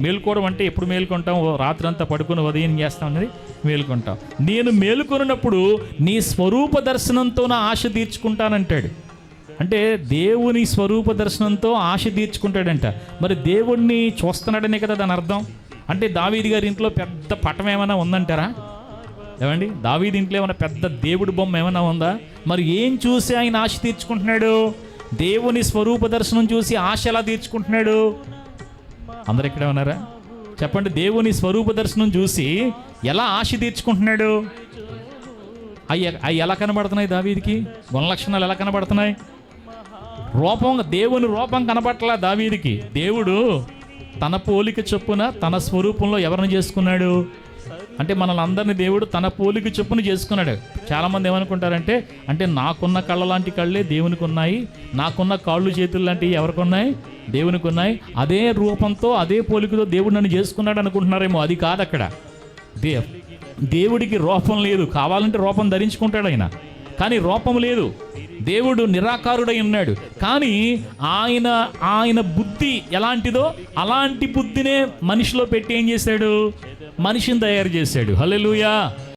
మేలుకోవడం అంటే ఎప్పుడు మేలుకుంటాం? ఓ రాత్రి అంతా పడుకుని ఉదయం చేస్తాం అనేది మేలుకుంటాం. నేను మేలుకొనినప్పుడు నీ స్వరూప దర్శనంతో నా ఆశ తీర్చుకుంటానంటాడు. అంటే దేవుని స్వరూప దర్శనంతో ఆశ తీర్చుకుంటాడంట. మరి దేవుణ్ణి చూస్తున్నాడనే కదా దాని అర్థం? అంటే దావీది గారి ఇంట్లో పెద్ద పటం ఏమైనా ఉందంటారా? ఏమండి? దావీది ఇంట్లో ఏమైనా పెద్ద దేవుడి బొమ్మ ఏమైనా ఉందా? మరి ఏం చూసి ఆయన ఆశ తీర్చుకుంటున్నాడు? దేవుని స్వరూప దర్శనం చూసి ఆశ ఎలా తీర్చుకుంటున్నాడు? అందరు ఇక్కడే ఉన్నారా? చెప్పండి దేవుని స్వరూప దర్శనం చూసి ఎలా ఆశ తీర్చుకుంటున్నాడు? అవి అవి ఎలా కనబడుతున్నాయి దావీదికి? గుణ లక్షణాలు ఎలా కనబడుతున్నాయి? రూపం దేవుని రూపం కనబట్టలా దావీదికి. దేవుడు తన పోలిక చొప్పున తన స్వరూపంలో ఎవరిని చేసుకున్నాడు? అంటే మనల్ని అందరినీ దేవుడు తన పోలిక చొప్పున చేసుకున్నాడు. చాలామంది ఏమనుకుంటారంటే అంటే నాకున్న కళ్ళ లాంటి కళ్ళే దేవునికి ఉన్నాయి నాకున్న కాళ్ళు చేతులు లాంటివి ఎవరికి ఉన్నాయి? దేవునికి ఉన్నాయి అదే రూపంతో అదే పోలికతో దేవుడు నన్ను చేసుకున్నాడు అనుకుంటున్నారేమో. అది కాదు అక్కడ. దే దేవుడికి రూపం లేదు. కావాలంటే రూపం ధరించుకుంటాడు ఆయన. కానీ రూపం లేదు. దేవుడు నిరాకారుడై ఉన్నాడు. కానీ ఆయన ఆయన బుద్ధి ఎలాంటిదో అలాంటి బుద్ధినే మనిషిలో పెట్టి ఏం చేశాడు? మనిషిని తయారు చేశాడు. హల్లెలూయా.